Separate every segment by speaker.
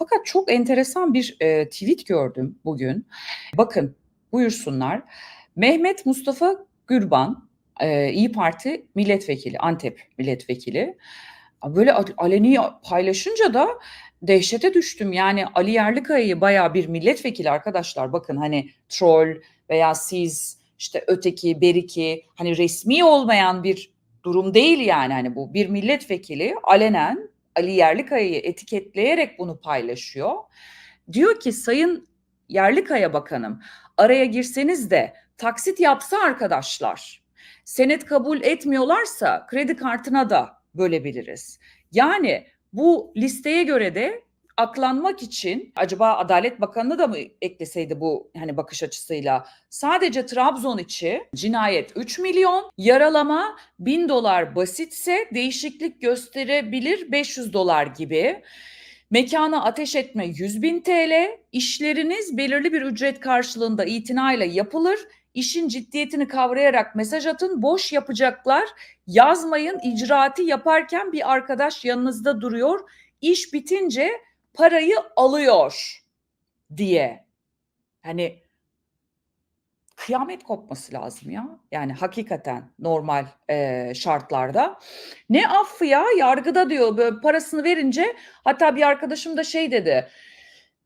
Speaker 1: Fakat çok enteresan bir, eee, tweet gördüm bugün. Bakın, buyursunlar. Mehmet Mustafa Gürban, eee, İYİ Parti milletvekili, Antep milletvekili. Böyle al aleni paylaşınca da dehşete düştüm. Yani Ali Yerlikaya'yı bayağı bir milletvekili arkadaşlar bakın, hani, troll veya siz, işte, öteki, beriki, hani, resmî olmayan bir durum değil yani, hani, bu. Bir milletvekili alenen Ali Yerlikaya'yı etiketleyerek bunu paylaşıyor. Diyor ki, "Sayın Yerlikaya Bakanım, araya girseniz de taksit yapsa arkadaşlar, senet kabul etmiyorlarsa kredi kartına da bölebiliriz." Yani bu listeye göre de aklanmak için acaba Adalet Bakanı'nı da mı ekleseydi bu, hani, bakış açısıyla? Sadece Trabzon içi cinayet $3.000.000, yaralama $1.000 basitse değişiklik gösterebilir $500 gibi. Mekâna ateş etme $100.000 TL, işleriniz belirli bir ücret karşılığında itinayla yapılır. İşin ciddiyetini kavrayarak mesaj atın, boş yapacaklar, yazmayın, icraatı yaparken bir arkadaş yanınızda duruyor, iş bitince parayı alıyor diye. Hani kıyamet kopması lazım ya. Yani hakikaten normal, eee, şartlarda. Ne affı ya? Yargıda diyor böyle parasını verince hatta bir arkadaşım da şey dedi,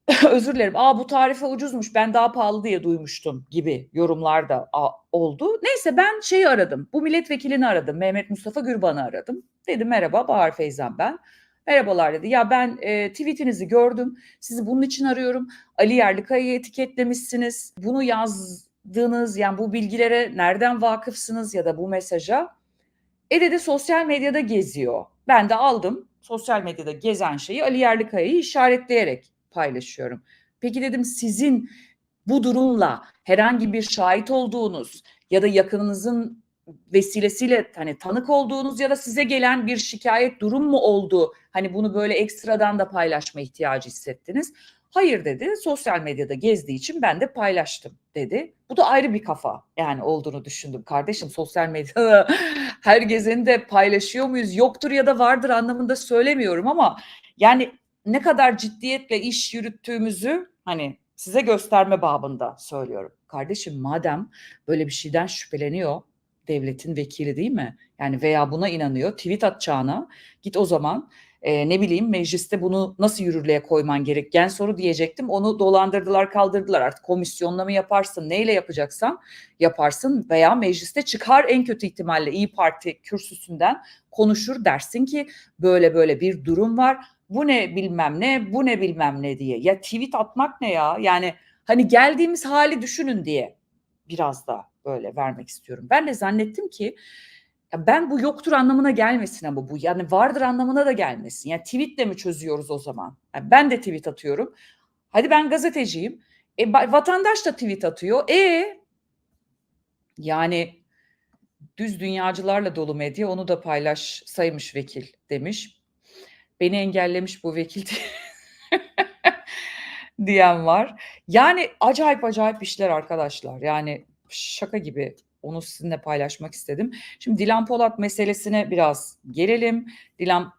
Speaker 1: özür dilerim, "A, bu tarife ucuzmuş, ben daha pahalı diye duymuştum." gibi yorumlar da oldu. Neyse ben şeyi aradım, bu milletvekilini aradım, Mehmet Mustafa Gürban'ı aradım. Dedim, "Merhaba, Bahar Feyzan ben." "Merhabalar." dedi. "Ya ben, eee, tweet'inizi gördüm, sizi bunun için arıyorum. Ali Yerlikaya'yı etiketlemişsiniz. Bunu yazdığınız, yani bu bilgilere nereden vakıfsınız ya da bu mesaja?" E, dedi, "Sosyal medyada geziyor." Ben de aldım, sosyal medyada gezen şeyi Ali Yerlikaya'yı işaretleyerek paylaşıyorum. Peki dedim, sizin bu durumla herhangi bir şahit olduğunuz ya da yakınınızın vesilesiyle, hani, tanık olduğunuz ya da size gelen bir şikâyet, durum mu oldu? Hani, bunu böyle ekstradan da paylaşma ihtiyacı hissettiniz. "Hayır." dedi. "Sosyal medyada gezdiği için ben de paylaştım." dedi. Bu da ayrı bir kafa, yani, olduğunu düşündüm. Kardeşim sosyal medyada her gezeni de paylaşıyor muyuz? Yoktur ya da vardır anlamında söylemiyorum ama, yani, ne kadar ciddiyetle iş yürüttüğümüzü, hani, size gösterme babında söylüyorum. Kardeşim madem böyle bir şeyden şüpheleniyor, devletin vekili değil mi? Yani veya buna inanıyor, tweet atacağına git o zaman, eee, ne bileyim, mecliste bunu nasıl yürürlüğe koyman gerek? Gen soru diyecektim, onu dolandırdılar, kaldırdılar. Artık komisyonla mı yaparsın, neyle yapacaksan yaparsın veya mecliste çıkar en kötü ihtimalle İYİ Parti kürsüsünden konuşur, dersin ki böyle böyle bir durum var, bu ne bilmem ne, bu ne bilmem ne diye. Ya tweet atmak ne ya? Yani, hani, geldiğimiz hâli düşünün diye biraz da böyle vermek istiyorum. Ben de zannettim ki ya ben bu yoktur anlamına gelmesin ama bu, yani, vardır anlamına da gelmesin. Ya tweetle mi çözüyoruz o zaman? Ya ben de tweet atıyorum. Hadi ben gazeteciyim. E, vatandaş da tweet atıyor. E? Yani, düz dünyacılarla dolu medya, onu da paylaşsaymış vekil demiş. Beni engellemiş bu vekil diye diyen var. Yani acayip acayip işler arkadaşlar. Yani şaka gibi. Onu sizinle paylaşmak istedim. Şimdi Dilan Polat meselesine biraz gelelim. Dilan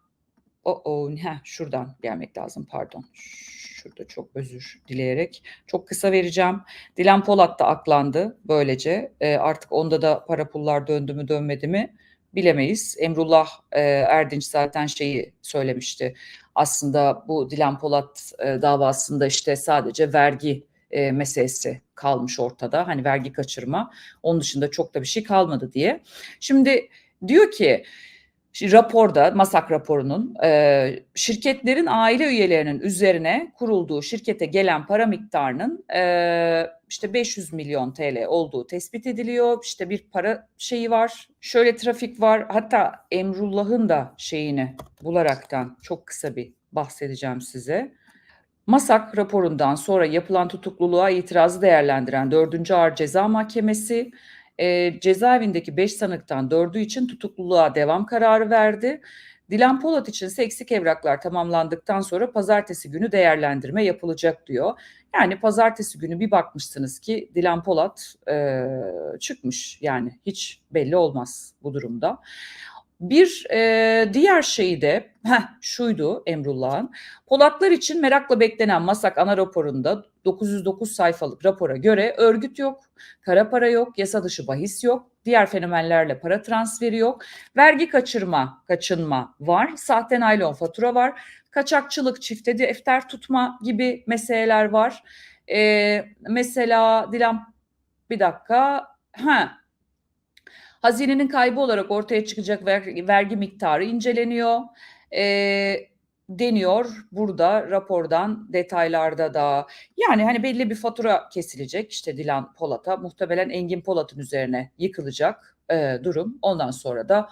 Speaker 1: o o heh, şuradan gelmek lazım pardon. Şurada çok özür dileyerek çok kısa vereceğim. Dilan Polat da aklandı böylece. Eee, artık onda da para pullar döndü mü dönmedi mi bilemeyiz. Emrullah, eee, Erdinç zaten şeyi söylemişti. Aslında bu Dilan Polat, eee, davasında, işte, sadece vergi, eee, meselesi kalmış ortada. Hani, vergi kaçırma. Onun dışında çok da bir şey kalmadı diye. Şimdi diyor ki raporda, MASAK raporunun, eee, şirketlerin aile üyelerinin üzerine kurulduğu şirkete gelen para miktarının, eee, işte, $500.000.000 TL olduğu tespit ediliyor. İşte, bir para şeyi var, şöyle trafik var. Hatta Emrullah'ın da şeyini bularaktan çok kısa bir bahsedeceğim size. MASAK raporundan sonra yapılan tutukluluğa itirazı değerlendiren 4. Ağır Ceza Mahkemesi, eee, cezaevindeki 5 sanıktan 4'ü için tutukluluğa devam kararı verdi. Dilan Polat içinse eksik evraklar tamamlandıktan sonra pazartesi günü değerlendirme yapılacak diyor. Yani pazartesi günü bir bakmışsınız ki Dilan Polat, eee, çıkmış. Yani hiç belli olmaz bu durumda. Bir e, diğer şey de heh, şuydu Emrullah'ın. Polatlar için merakla beklenen MASAK ana raporunda 909 sayfalık rapora göre örgüt yok, kara para yok, yasa dışı bahis yok, diğer fenomenlerle para transferi yok, vergi kaçırma, kaçınma var, sahte naylon fatura var, kaçakçılık, çifte defter tutma gibi meseleler var. Ee, mesela Dilan bir dakika. Ha. Hazinenin kaybı olarak ortaya çıkacak vergi, miktarı inceleniyor. Ee, deniyor burada rapordan detaylarda da. Yani hani belli bir fatura kesilecek işte Dilan Polat'a muhtemelen Engin Polat'ın üzerine yıkılacak e, durum. Ondan sonra da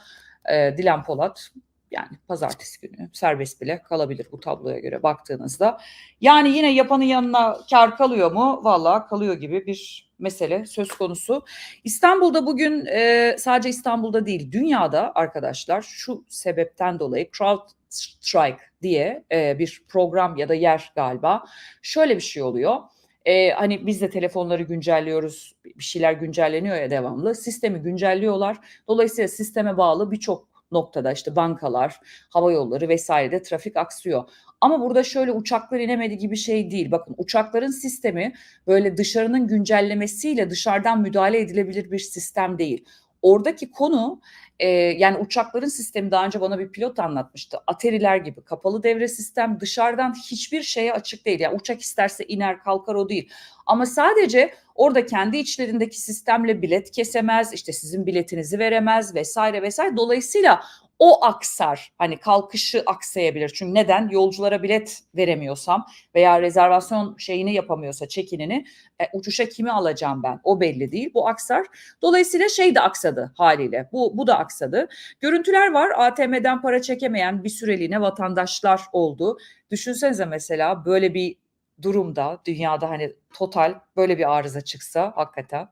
Speaker 1: e, Dilan Polat yani pazartesi günü serbest bile kalabilir bu tabloya göre baktığınızda. Yani yine yapanın yanına kar kalıyor mu? Vallahi kalıyor gibi bir mesele söz konusu. İstanbul'da bugün e, sadece İstanbul'da değil dünyada arkadaşlar şu sebepten dolayı CrowdStrike diye e, bir program ya da yer galiba. Şöyle bir şey oluyor. Ee, hani biz de telefonları güncelliyoruz, bir şeyler güncelleniyor ya devamlı. Sistemi güncelliyorlar. Dolayısıyla sisteme bağlı birçok noktada işte bankalar, hava yolları vesairede trafik aksıyor. Ama burada şöyle uçaklar inemedi gibi şey değil. Bakın uçakların sistemi böyle dışarının güncellemesiyle dışarıdan müdahale edilebilir bir sistem değil. Oradaki konu e, yani uçakların sistemi daha önce bana bir pilot anlatmıştı. Ateriler gibi kapalı devre sistem dışarıdan hiçbir şeye açık değil. Yani uçak isterse iner kalkar o değil. Ama sadece orada kendi içlerindeki sistemle bilet kesemez, işte sizin biletinizi veremez vesaire vesaire. Dolayısıyla o aksar. Hani kalkışı aksayabilir. Çünkü neden? Yolculara bilet veremiyorsam veya rezervasyon şeyini yapamıyorsa çekinini e, uçuşa kimi alacağım ben? O belli değil. Bu aksar. Dolayısıyla şey de aksadı haliyle. Bu, bu da aksadı. Görüntüler var. ATM'den para çekemeyen bir süreliğine vatandaşlar oldu. Düşünsenize mesela böyle bir durumda dünyada hani total böyle bir arıza çıksa hakikaten.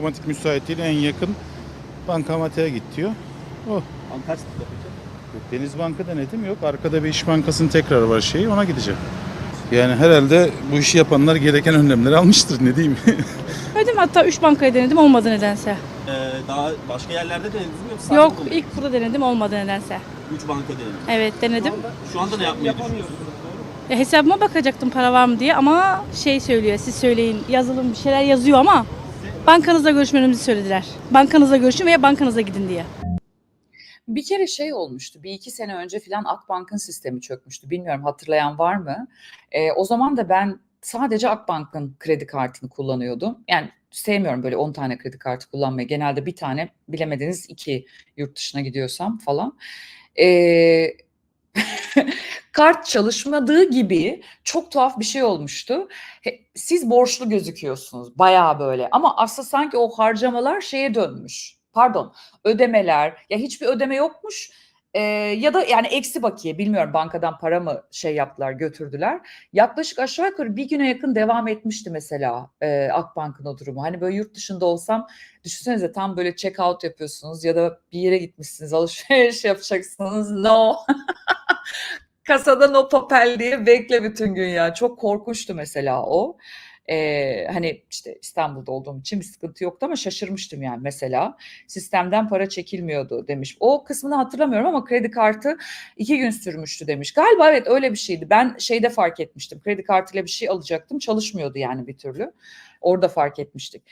Speaker 2: Bankamatik müsaitliğiyle en yakın bankamatiğe git diyor. Oh.
Speaker 3: Kaç tıkla peki?
Speaker 2: Yok, Deniz Banka denedim yok. Arkada bir iş bankasının tekrar var şeyi ona gideceğim. Yani herhalde bu işi yapanlar gereken önlemleri almıştır ne diyeyim.
Speaker 4: Denedim hatta 3 bankayı denedim olmadı nedense.
Speaker 3: Ee, daha başka yerlerde denediniz mi yoksa
Speaker 4: Yok
Speaker 3: sadece
Speaker 4: ilk burada denedim olmadı nedense.
Speaker 3: Üç banka denediniz.
Speaker 4: Evet denedim.
Speaker 3: Şu anda ne yapmayı düşünüyorsunuz?
Speaker 4: Ya, hesabıma bakacaktım para var mı diye ama şey söylüyor siz söyleyin yazılım bir şeyler yazıyor ama bankanızla görüşmenizi söylediler. Bankanızla görüşün veya bankanıza gidin diye.
Speaker 1: Bir kere şey olmuştu, bir iki sene önce filan Akbank'ın sistemi çökmüştü. Bilmiyorum hatırlayan var mı? Ee, o zaman da ben sadece Akbank'ın kredi kartını kullanıyordum. Yani sevmiyorum böyle 10 tane kredi kartı kullanmayı. Genelde bir tane, bilemediniz iki yurt dışına gidiyorsam falan. Ee, kart çalışmadığı gibi çok tuhaf bir şey olmuştu. Siz borçlu gözüküyorsunuz bayağı böyle ama aslında sanki o harcamalar şeye dönmüş. Pardon, ödemeler ya hiçbir ödeme yokmuş. Ee, ya da yani eksi bakiye bilmiyorum bankadan para mı şey yaptılar götürdüler. Yaklaşık aşağı yukarı bir güne yakın devam etmişti mesela e, Akbank'ın o durumu. Hani böyle yurt dışında olsam düşünsenize tam böyle check out yapıyorsunuz ya da bir yere gitmişsiniz alışveriş yapacaksınız. No. Kasada no papel diye bekle bütün gün ya. Çok korkunçtu mesela o. Ee, hani işte İstanbul'da olduğum için bir sıkıntı yoktu ama şaşırmıştım yani mesela. Sistemden para çekilmiyordu demiş. O kısmını hatırlamıyorum ama kredi kartı iki gün sürmüştü demiş. Galiba evet öyle bir şeydi. Ben şeyde fark etmiştim. Kredi kartıyla bir şey alacaktım. Çalışmıyordu yani bir türlü. Orada fark etmiştik.